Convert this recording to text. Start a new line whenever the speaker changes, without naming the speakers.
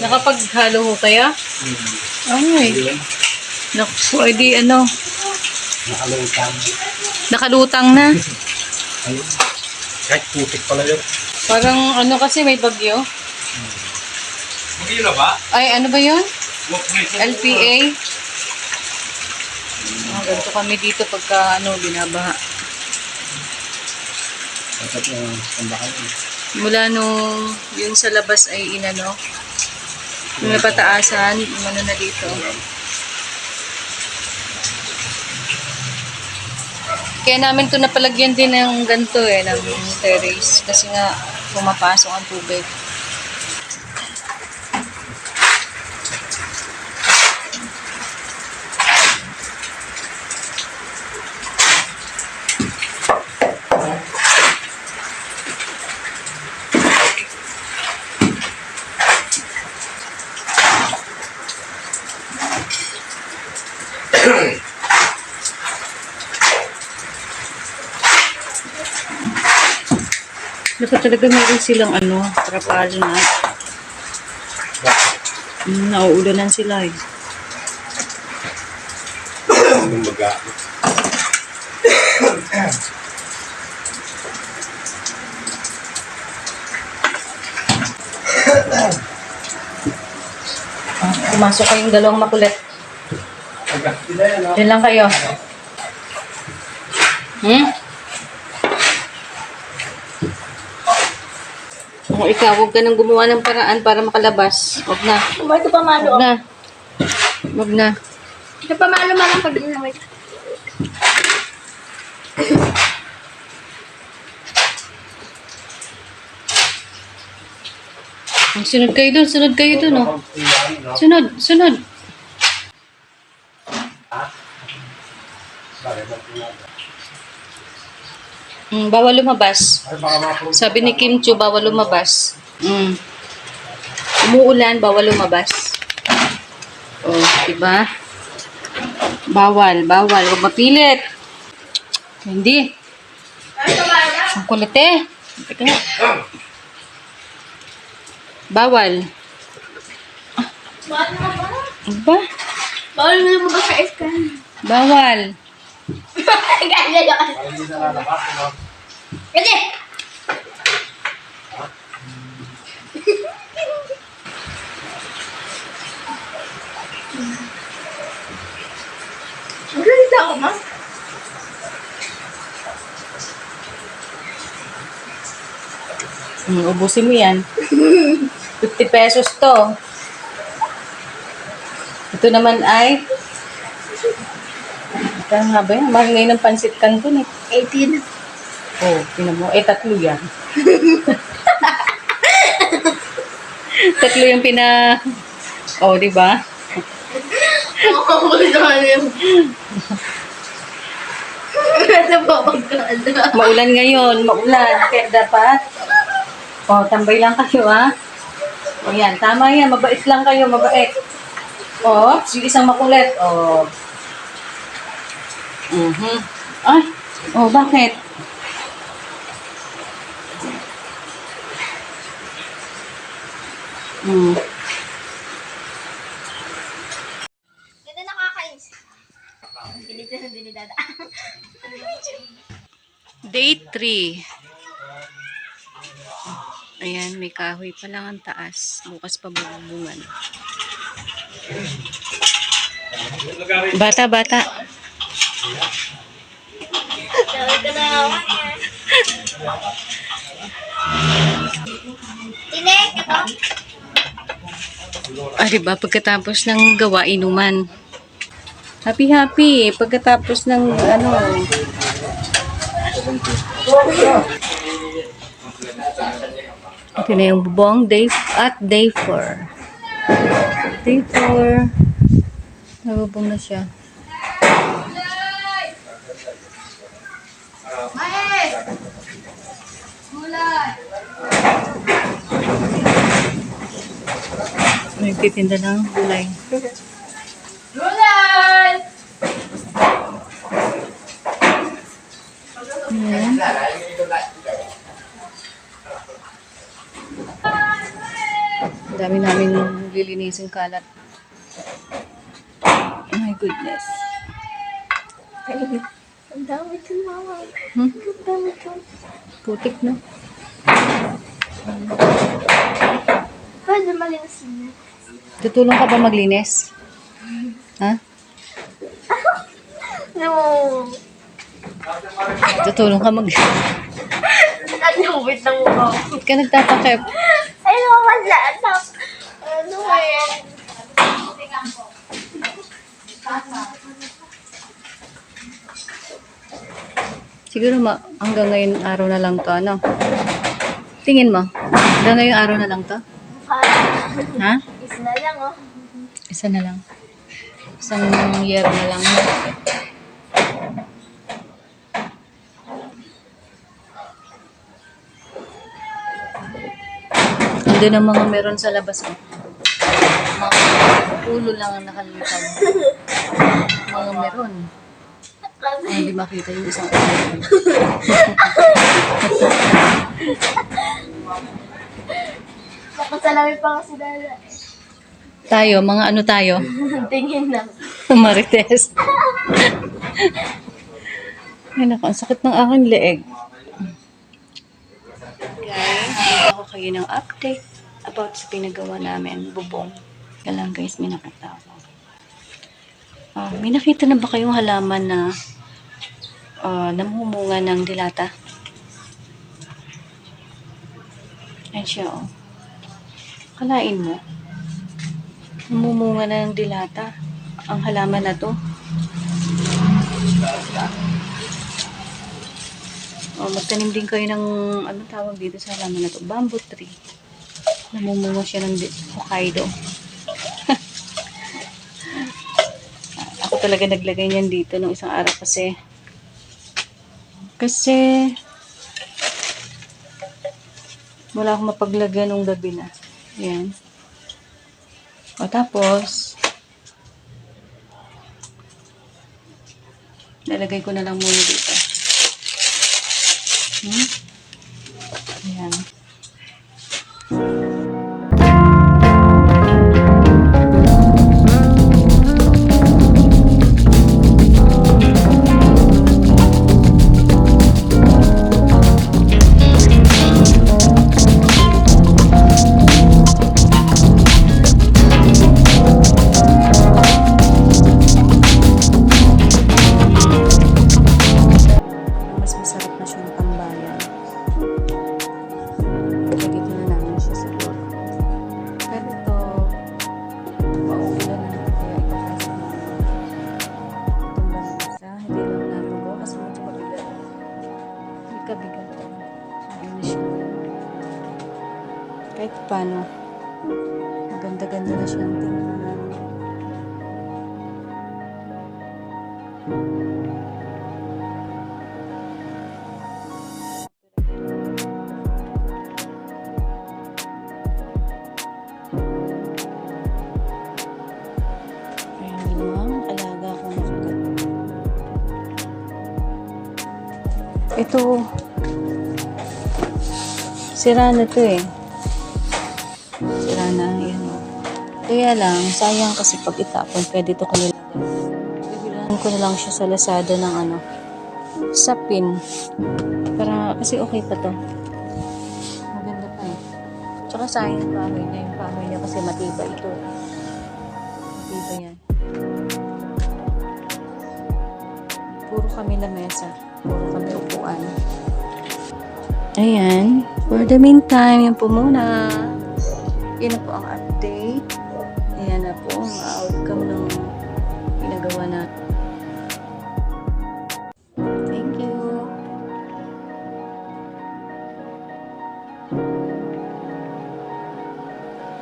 Nakapaghalo ho kaya?
Hmm.
Ay. Naku, edi ano,
Nakalutang.
nakalutang na.
Ayun. Kahit putik pala yun.
Parang ano kasi may bagyo.
Hindi na ba?
Ay, ano ba yun? LPA. Oh, ganito kami dito pagka ano, binabaha.
Dapat yung tambakan.
Mula nung yun sa labas ay inano, yung napataasan, yung ano na dito. Kaya namin to napalagyan din ng ganito eh, ng terrace. Kasi nga, pumapasok ang tubig. Dapat talaga meron silang ano, trapal na. Mm, nauulanan sila eh.
Yung baga.
Ah, pumasok kayong dalawang makulit.
Baga. Sila yan, no?
Diyan lang kayo. Hmm? Kung ikaw, huwag ka nang gumawa ng paraan para makalabas. Huwag na.
Umay ka pamalo.
Huwag na. Huwag na.
Ito pamalo man.
Ang sunod kayo dun, sunod kayo dun, oh. Sunod, sunod. Mm, bawal lumabas. Sabi ni Kim Chu, bawal lumabas. Mm. Umuulan, bawal lumabas. Oh, diba? Bawal, bawal. Huwag mapilit. Hindi. Ang kulit eh. Teka. Bawal.
Bakit naman ba?
Ano ba?
Bawal mo naman ba sa?
Bawal.
Ganda ka.
Hindi na lalabas!
Maganda ako, ma.
Mm, ubusin mo yan. 50 pesos to. Ito naman ay... Ito nga ba yan? Mahal ngayon ng pansit canton eh.
18.
Oh, tinan mo. Eh, tatlo yan. tatlo yung pina... Oh, di ba?
Ano ba magkano?
Maulan ngayon. Maulan. Kaya dapat... Oh, tambay lang kayo, ha? O yan, tama yan. Mabait lang kayo, mabait. Oh, yung isang makulit. Oh. Mhm. Ay, oh, bakit? Hmm.
Ganda nakakainis. Binita na binidada.
Day 3. Ayan, may kahoy pa lang ang taas. Bukas pa bubungan. Bata, bata.
Tawag ka na ito.
Ah, diba? Pagkatapos ng gawa, inuman. Happy, happy. Pagkatapos ng, ano, ito na yung bubong day, at day 4. Day 4. Nabubong na siya. Nagtitinda ng gulay.
Lulan!
Ayan. dami namin lilinisin kalat. Oh my goodness.
Ang dami ito, mama.
Hmm?
Ang dami ito.
Putik na.
Pwede malinis niya.
Tutulong ka ba maglinis? Ha?
No.
Tutulong ka mag...
Ano, wait lang mo.
Ba't ka nagtatakip?
Ay, wala na. Ano eh.
Siguro ma hanggang ngayon araw na lang to, ano? Tingin mo? Hanggang ngayong araw na lang to? Ha?
Is na lang, oh.
Isa na lang. Isang year na lang. Hindi ang mga meron sa labas. Oh. Mga ulo lang ang nakalitaw. Mga meron.
Kasi,
Ay, hindi makita yung isang ulo.
makasalamin pa kasi dala.
Tayo, mga ano tayo?
Tingin lang.
Marites. Ay, naku, ang sakit ng aking leeg. Guys, ako kayo ng update about sa pinagawa namin, bubong. Kaya lang guys, may nakita ako. Ah, may nakita na ba kayong halaman na ah, namumunga ng dilata? Ayan siya, oh. Kalain mo. Namumunga na ng dilata. Ang halaman na to. O, magtanim din kayo ng, ano tawag dito sa halaman na to? Bamboo tree. Namumunga siya ng Hokkaido. Ako talaga naglagay niyan dito nung isang araw kasi kasi wala akong mapaglagyan nung gabi na. Yan. O tapos, lalagay ko na lang muna dito. Hmm? Paano, maganda-ganda na siyang tingnan. Ito, sira na to eh. Kaya lang, sayang kasi pag itapon, pwede ito ko nilagay. Bibilan ko na lang siya sa Lazada ng ano, sa pin. Para, kasi okay pa to. Maganda pa eh. Tsaka sayang yung kahoy niya. Yung kahoy niya kasi matibay ito. Matibay yan. Puro kami lamesa. Puro kami upuan. Ayan. For the meantime, yan po muna. Na po ang update. Wow.